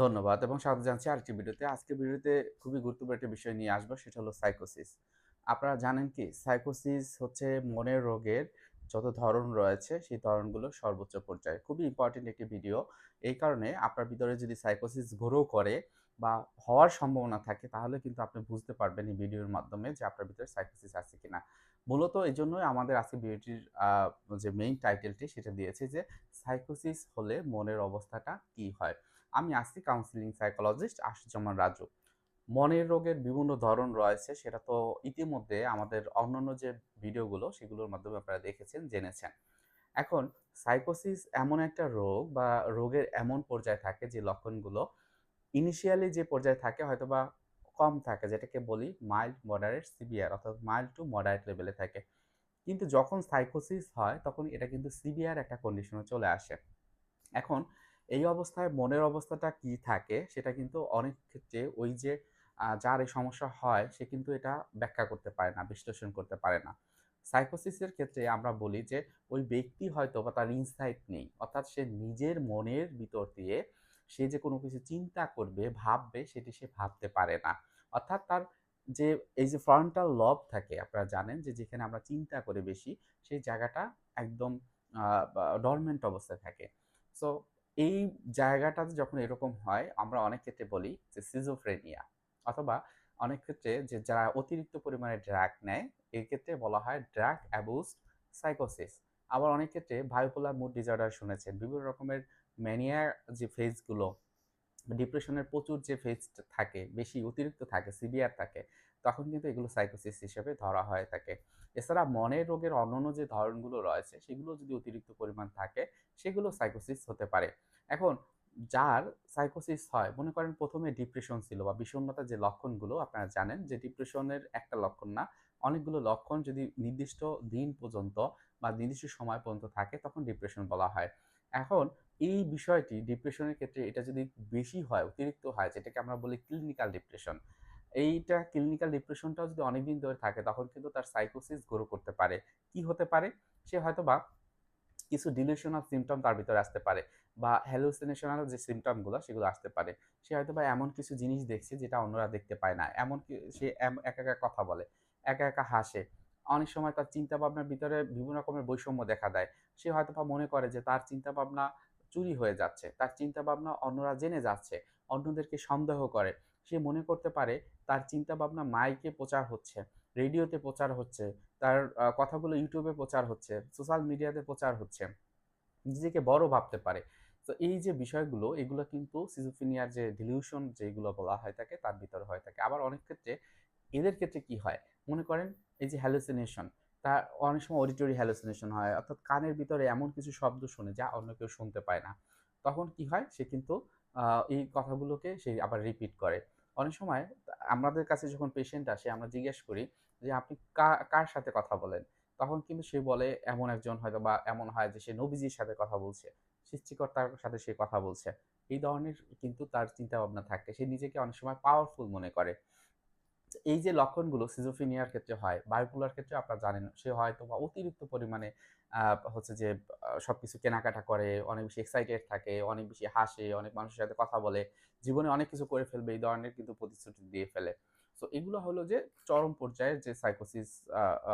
ধন্যবাদ এবং স্বাগত জানাচ্ছি আরেকটি ভিডিওতে। আজকের ভিডিওতে খুবই গুরুত্বপূর্ণ একটা বিষয় নিয়ে আসব, সেটা হলো সাইকোসিস। আপনারা জানেন কি সাইকোসিস হচ্ছে মনের রোগের যত ধরন রয়েছে, সেই ধরনগুলোর সর্বোচ্চ পর্যায়ে। খুবই ইম্পোর্টেন্ট একটি ভিডিও। এই কারণে আপনার ভিতরে যদি সাইকোসিস গ্রো করে বা হওয়ার সম্ভাবনা থাকে, তাহলে কিন্তু আপনি বুঝতে পারবেন এই ভিডিওর মাধ্যমে যে আপনার ভিতরে সাইকোসিস আছে কিনা। মূলত এই জন্যই আমাদের আজকে ভিডিওটির যে মেইন টাইটেলটি সেটা দিয়েছে যে সাইকোসিস হলে মনের অবস্থাটা কি হয়? আমি আছি কাউন্সিলিং সাইকোলজিস্ট আশুজ্জামান রাজু। মনের রোগের বিভিন্ন ধরন রয়েছে সেটা তো ইতিমধ্যে আমাদের অন্যান্য যে ভিডিওগুলো সেগুলোর মাধ্যমে আপনারা দেখেছেন, জেনেছেন। এখন সাইকোসিস এমন একটা রোগ বা রোগের এমন পর্যায়ে থাকে যে লক্ষণগুলো ইনিশিয়ালি যে পর্যায়ে থাকে হয়তোবা কম থাকে যেটাকে বলি মাইল্ড, মডারেট, সিভিয়ার অর্থাৎ মাইল্ড টু মডারেট লেভেলে থাকে। কিন্তু যখন সাইকোসিস হয় তখন এটা কিন্তু সিভিয়ার একটা কন্ডিশনে চলে আসে। এখন এই অবস্থায় মনের অবস্থাটা কি থাকে সেটা কিন্তু অনেক ক্ষেত্রে ওই যে যার এই সমস্যা হয় সে কিন্তু এটা ব্যাখ্যা করতে পারে না, বিশ্লেষণ করতে পারে না। সাইকোসিসের ক্ষেত্রে আমরা বলি যে ওই ব্যক্তি হয়তো বা তার ইনসাইট নেই। অর্থাৎ সে নিজের মনের ভিতর দিয়ে সে যে কোনো কিছু চিন্তা করবে, ভাববে সেটি সে ভাবতে পারে না। অর্থাৎ তার যে এই যে ফ্রন্টাল লব থাকে আপনারা জানেন যে যেখানে আমরা চিন্তা করি বেশি সেই জায়গাটা একদম ডরমেন্ট অবস্থায় থাকে। সো এই জায়গাটাতে যখন এরকম হয় আমরা অনেক ক্ষেত্রে বলি যে সিজোফ্রেনিয়া অথবা অনেক ক্ষেত্রে যে যারা অতিরিক্ত পরিমাণে ড্রাগ নেয় এক্ষেত্রে বলা হয় ড্রাগ অ্যাবিউজড সাইকোসিস। আবার অনেক ক্ষেত্রে বায়োপোলার মুড ডিসঅর্ডার শুনেছেন। বিভিন্ন রকমের ম্যানিয়া যে ফেজগুলো ডিপ্রেশনের প্রচুর যে ফেজ থাকে, বেশি অতিরিক্ত থাকে, সিভিয়ার থাকে, তখন কিন্তু এগুলো সাইকোসিস হিসেবে ধরা হয়ে থাকে। এছাড়া মনের রোগের অন্যান্য যে ধরনগুলো রয়েছে, সেগুলো যদি অতিরিক্ত পরিমাণ থাকে, সেগুলো সাইকোসিস হতে পারে। এখন যার সাইকোসিস হয়, মনে করেন ১ম এ ডিপ্রেশন ছিল বা বিষণ্ণতার যে লক্ষণগুলো আপনারা জানেন যে ডিপ্রেশনের একটা লক্ষণ না, অনেকগুলো লক্ষণ যদি নির্দিষ্ট দিন পর্যন্ত বা নির্দিষ্ট সময় পর্যন্ত থাকে, তখন ডিপ্রেশন বলা হয়। এখন এই বিষয়টি ডিপ্রেশনের ক্ষেত্রে এটা যদি বেশি হয়, অতিরিক্ত হয়, যেটাকে আমরা বলি ক্লিনিক্যাল ডিপ্রেশন। এইটা ক্লিনিক্যাল ডিপ্রেশনটাও যদি অনেকদিন ধরে থাকে, তখন কিন্তু তার সাইকোসিস গ্রো করতে পারে। কি হতে পারে? সে হয়তো বা কিছু ডিলিউশনাল সিম্পটম তার ভিতরে আসতে পারে বা হ্যালুসিনেশনাল যে সিম্পটমগুলো সেগুলো আসতে পারে। সে হয়তো বা এমন কিছু জিনিস দেখছে যেটা অন্যরা দেখতে পায় না। এমনকি সে এম একা, একা কথা বলে, একা, একা হাসে। অনেক সময় তার চিন্তাভাবনার ভিতরে বিভিন্ন রকমের বৈষম্য দেখা দেয়। সে হয়তোবা মনে করে যে তার চিন্তাভাবনা চুরি হয়ে যাচ্ছে। তার চিন্তাভাবনা অন্যরা জেনে যাচ্ছে। অন্যদেরকে সন্দেহ করে। সে মনে করতে পারে তার চিন্তাভাবনা মাইকে প্রচার হচ্ছে, রেডিওতে প্রচার হচ্ছে, তার কথাগুলো ইউটিউবে প্রচার হচ্ছে, সোশ্যাল মিডিয়াতে প্রচার হচ্ছে। নিজেকে বড় ভাবতে পারে। তো এই যে বিষয়গুলো এগুলো কিন্তু সিজোফ্রেনিয়ার যে ডিলিউশন যেগুলো বলা হয় থাকে তার ভিতরে হয়ে থাকে। আবার অনেক ক্ষেত্রে এদের ক্ষেত্রে কি হয়? মনে করেন এই যে হ্যালুসিনেশন তা অনেক সময় অডিটরি হ্যালুসিনেশন হয়। অর্থাৎ কানের ভিতরে এমন কিছু শব্দ শোনে যা অন্য কেউ শুনতে পায় না। তখন কি হয়? সে কিন্তু এই কথাগুলোকে সে আবার রিপিট করে। অনেক সময় আমাদের কাছে যখন পেশেন্ট আসে আমরা জিজ্ঞেস করি যে, "আপনি কার সাথে কথা বলেন?" তখন কিন্তু সে বলে এমন একজন হয়তো বা এমন হয় যে সে নবীজির সাথে কথা বলছে, সৃষ্টিকর্তার সাথে সে কথা বলছে। এই ধরনের কিন্তু তার চিন্তা ভাবনা থাকে। সে নিজেকে অনেক সময় পাওয়ারফুল মনে করে। এই যে লক্ষণগুলো সিজোফিনিয়ার ক্ষেত্রে হয়, বায়োপোলার ক্ষেত্রে আপনারা জানেন সে হয়তো বা অতিরিক্ত পরিমাণে হচ্ছে যে আ সবকিছু কেনাকাটা করে, অনেক বেশি এক্সাইটেড থাকে, অনেক বেশি হাসে, অনেক মানুষের সাথে কথা বলে, জীবনে অনেক কিছু করে ফেলবে এই ধরনের কিন্তু প্রতিশ্রুতি দিয়ে ফেলে। সো এগুলো হলো যে চরম পর্যায়ের যে সাইকোসিস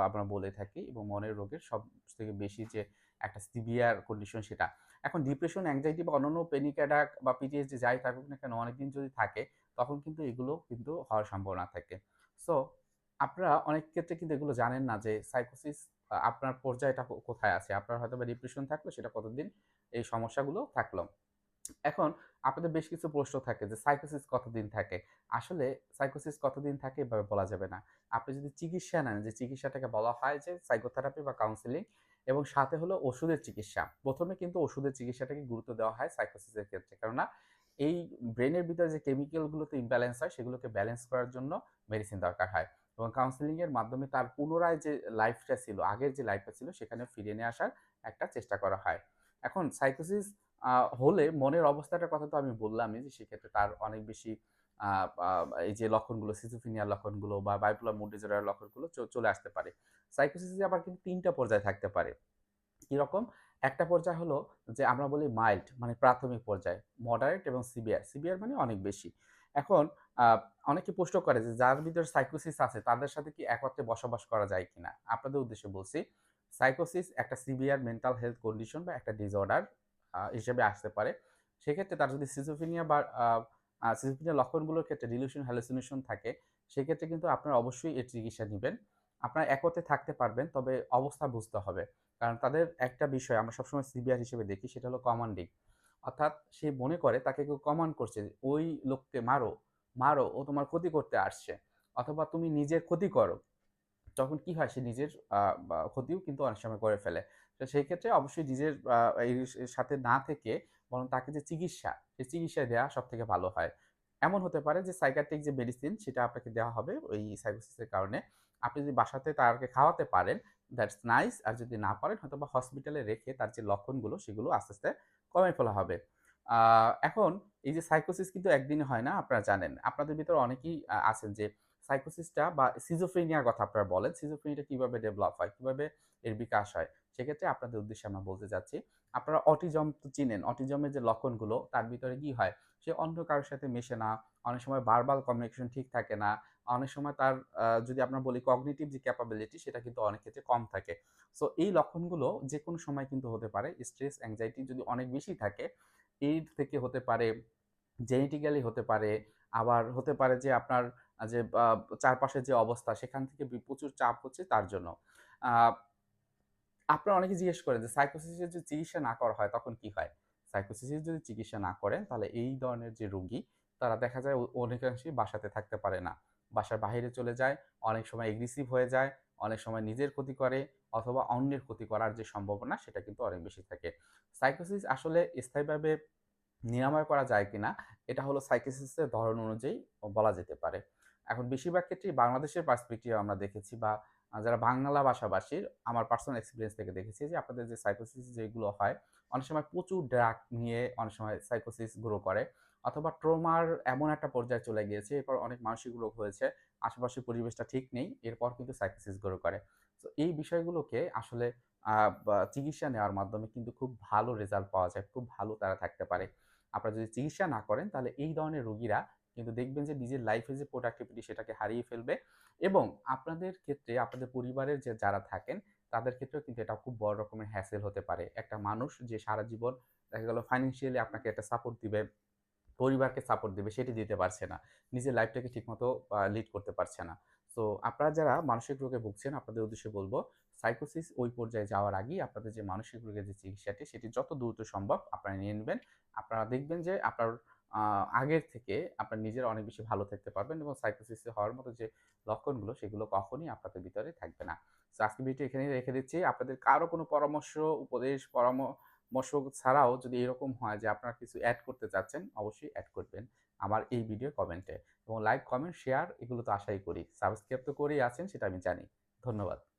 আমরা বলে থাকি এবং মনের রোগের সব থেকে বেশি যে একটা সিভিয়ার কন্ডিশন সেটা। এখন ডিপ্রেশন, অ্যাংজাইটি বা অন্যান্য প্যানিক অ্যাটাক বা পিটিএসডি যাই থাকুক না কেন অনেকদিন যদি থাকে তখন কিন্তু এগুলো কিন্তু হওয়ার সম্ভাবনা থাকে। সো আপনারা অনেক ক্ষেত্রে কিন্তু এগুলো জানেন না যে সাইকোসিস আপনার পর্যায়টা কোথায় আছে। আপনার হয়তোবা ডিপ্রেশন থাকল, সেটা কতদিন এই সমস্যাগুলো থাকল। এখন আপনাদের বেশ কিছু প্রশ্ন থাকে যে সাইকোসিস কতদিন থাকে? আসলে সাইকোসিস কতদিন থাকে এভাবে বলা যাবে না। আপনি যদি চিকিৎসা নেন, যে চিকিৎসাটাকে বলা হয় যে সাইকোথেরাপি বা কাউন্সিলিং এবং সাথে হলো ওষুধের চিকিৎসা। প্রথমে কিন্তু ওষুধের চিকিৎসাটাকে গুরুত্ব দেওয়া হয় সাইকোসিসের ক্ষেত্রে। কেননা এই ব্রেনের ভিতরে যে কেমিক্যাল গুলোতে ইমব্যালেন্স হয় সেগুলোকে ব্যালেন্স করার জন্য মেডিসিন দরকার হয়। এবং কাউন্সেলিং এর মাধ্যমে তার পুনরায় যে লাইফটা ছিল, আগের যে লাইফটা ছিল সেখানে ফিরিয়ে নিয়ে আসার একটা চেষ্টা করা হয়। এখন সাইকোসিস হলে মনের অবস্থাটার কথা তো আমি বললামই যে সেক্ষেত্রে তার অনেক বেশি এই যে লক্ষণগুলো সিজোফ্রেনিয়ার লক্ষণগুলো বা বাইপোলার মুড ডিসঅর্ডার লক্ষণগুলো চলে আসতে পারে। সাইকোসিসে আবার কিন্তু তিনটা পর্যায়ে থাকতে পারে। কীরকম? একটা পর্যায় হলো যে আমরা বলি মাইল্ড মানে প্রাথমিক পর্যায়, মডারেট এবং সিভিয়ার। সিভিয়ার মানে অনেক বেশি। এখন অনেকে প্রশ্ন করে যে যার ভিতরে সাইকোসিস আছে তাদের সাথে কি একত্রে বসবাস করা যায় কিনা? আপনাদের উদ্দেশ্যে বলছি, সাইকোসিস একটা সিভিয়ার মেন্টাল হেলথ কন্ডিশন বা একটা ডিসঅর্ডার হিসেবে আসতে পারে। সেক্ষেত্রে তার যদি সিজোফ্রেনিয়া বা আ লক্ষণগুলোর ক্ষেত্রে ডিলিউশন, হ্যালুসিনেশন থাকে, সেক্ষেত্রে কিন্তু আপনারা অবশ্যই এর চিকিৎসা নিবেন। আপনারা একত্রে থাকতে পারবেন, তবে অবস্থা বুঝতে হবে। কারণ তাদের একটা বিষয় আমরা সবসময় সিভিয়ার হিসেবে দেখি সেটা হলো কমান্ডিং। অর্থাৎ সে মনে করে তাকে কেউ কমান্ড করছে "ওই লোককে মারো, মারো, ও তোমার ক্ষতি করতে আসছে।" অথবা তুমি নিজের ক্ষতি করো। তখন কি হয়? সে নিজের ক্ষতিও কিন্তু অনেক সময় করে ফেলে। তো সেই ক্ষেত্রে অবশ্যই নিজের সাথে না থেকে বরং তাকে যে চিকিৎসা, সেই চিকিৎসা দেওয়া সব থেকে ভালো হয়। এমন হতে পারে যে সাইকিয়াট্রিক যে মেডিসিন সেটা আপনাকে দেওয়া হবে ওই সাইকোসিস এর কারণে। আপনি যদি বাসাতে তাকে খাওয়াতে পারেন, দ্যাটস নাইস। আর যদি না পারেন হয়তো বা হসপিটালে রেখে তার যে লক্ষণগুলো সেগুলো আস্তে, আস্তে কমে ফেলা হবে। এখন এই যে সাইকোসিস কিন্তু একদিনে হয় না আপনারা জানেন। আপনাদের ভিতরে অনেকেই আছেন যে সাইকোসিসটা বা সিজোফ্রেনিয়ার কথা আপনারা বলেন। সিজোফ্রেনিয়াটা কীভাবে ডেভেলপ হয়? কীভাবে এর বিকাশ হয়? সেক্ষেত্রে আপনাদের উদ্দেশ্যে আমরা বলতে যাচ্ছি আপনারা অটিজম তো চিনেন। অটিজমের যে লক্ষণগুলো তার ভিতরে কি হয়? সে অন্য কারও সাথে মেশে না। অনেক সময় ভার্বাল কমিউনিকেশন ঠিক থাকে না। অনেক সময় তার যদি আমরা বলি কগনিটিভ যে ক্যাপাবিলিটি সেটা কিন্তু অনেক ক্ষেত্রে কম থাকে। সো এই লক্ষণগুলো যে কোনো সময় কিন্তু হতে পারে। স্ট্রেস, অ্যাংজাইটি যদি অনেক বেশি থাকে, এর থেকে হতে পারে, জেনেটিক্যালি হতে পারে, আবার হতে পারে যে আপনার যে চারপাশের যে অবস্থা সেখান থেকে প্রচুর চাপ হচ্ছে তার জন্য। আপনারা অনেকে জিজ্ঞেস করেন যে সাইকোসিসের যদি চিকিৎসা না করা হয় তখন কি হয়? সাইকোসিসের যদি চিকিৎসা না করেন তাহলে এই ধরনের যে রোগী তারা দেখা যায় অনেকাংশেই বাসাতে থাকতে পারে না। বাসার বাহিরে চলে যায়, অনেক সময় এগ্রেসিভ হয়ে যায়, অনেক সময় নিজের ক্ষতি করে অথবা অন্যের ক্ষতি করার যে সম্ভাবনা সেটা কিন্তু অনেক বেশি থাকে। সাইকোসিস আসলে স্থায়ীভাবে নিরাময় করা যায় কিনা এটা হলো সাইকোসিসের ধরন অনুযায়ী বলা যেতে পারে। এখন বেশিরভাগ ক্ষেত্রেই বাংলাদেশের পার্সপেক্টিভ আমরা দেখেছি বা যারা বাংলা ভাষাভাষীর আমার পার্সোনাল এক্সপিরিয়েন্স থেকে দেখেছি যে আপনাদের যে সাইকোসিস যেগুলো হয়, অনেক সময় প্রচুর ড্রাগ নিয়ে অনেক সময় সাইকোসিস গ্রো করে অথবা ট্রোমার এমন একটা পর্যায়ে চলে গিয়েছে, এরপর অনেক মানসিক রোগ হয়েছে, আশেপাশের পরিবেশটা ঠিক নেই, এরপর কিন্তু সাইকোসিস গ্রো করে। তো এই বিষয়গুলোকে আসলে চিকিৎসা নেওয়ার মাধ্যমে কিন্তু খুব ভালো রেজাল্ট পাওয়া যায়, খুব ভালো তারা থাকতে পারে। আপনারা যদি চিকিৎসা না করেন তাহলে এই ধরনের রোগীরা কিন্তু দেখবেন যে নিজের লাইফে যে প্রোডাক্টিভিটি সেটাকে হারিয়ে ফেলবে এবং আপনাদের ক্ষেত্রে আপনাদের পরিবারের যে যারা থাকেন তাদের ক্ষেত্রেও কিন্তু এটা খুব বড় রকমের হ্যাসেল হতে পারে। একটা মানুষ যে সারা জীবন দেখা গেল ফাইন্যান্সিয়ালি আপনাকে একটা সাপোর্ট দিবে, পরিবারকে সাপোর্ট দেবে সেটি দিতে পারছে না। নিজের লাইফটাকে ঠিকমতো লিড করতে পারছে না। সো আপনারা যারা মানসিক রোগে ভুগছেন আপনাদের উদ্দেশ্যে বলব সাইকোসিস ওই পর্যায়ে যাওয়ার আগেই আপনাদের যে মানসিক রোগের যে চিকিৎসাটি সেটি যত দ্রুত সম্ভব আপনারা নিয়ে নেবেন আপনারা দেখবেন যে আপনার আগের থেকে আপনার নিজেরা অনেক বেশি ভালো থাকতে পারবেন এবং সাইকোসিস হওয়ার মতো যে লক্ষণগুলো সেগুলো কখনোই আপনাদের ভিতরে থাকবে না। সো আজকের ভিডিওটি এখানেই রেখে দিচ্ছি। আপনাদের কারও কোনো পরামর্শ, উপদেশ, পরামর্শ ছাড়াও যদি এরকম হয় যে আপনারা কিছু অ্যাড করতে চাচ্ছেন, অবশ্যই অ্যাড করবেন আমার এই ভিডিও কমেন্টে এবং লাইক, কমেন্ট, শেয়ার এগুলো তো আশাই করি। সাবস্ক্রাইব তো করেই আছেন সেটা আমি জানি। ধন্যবাদ।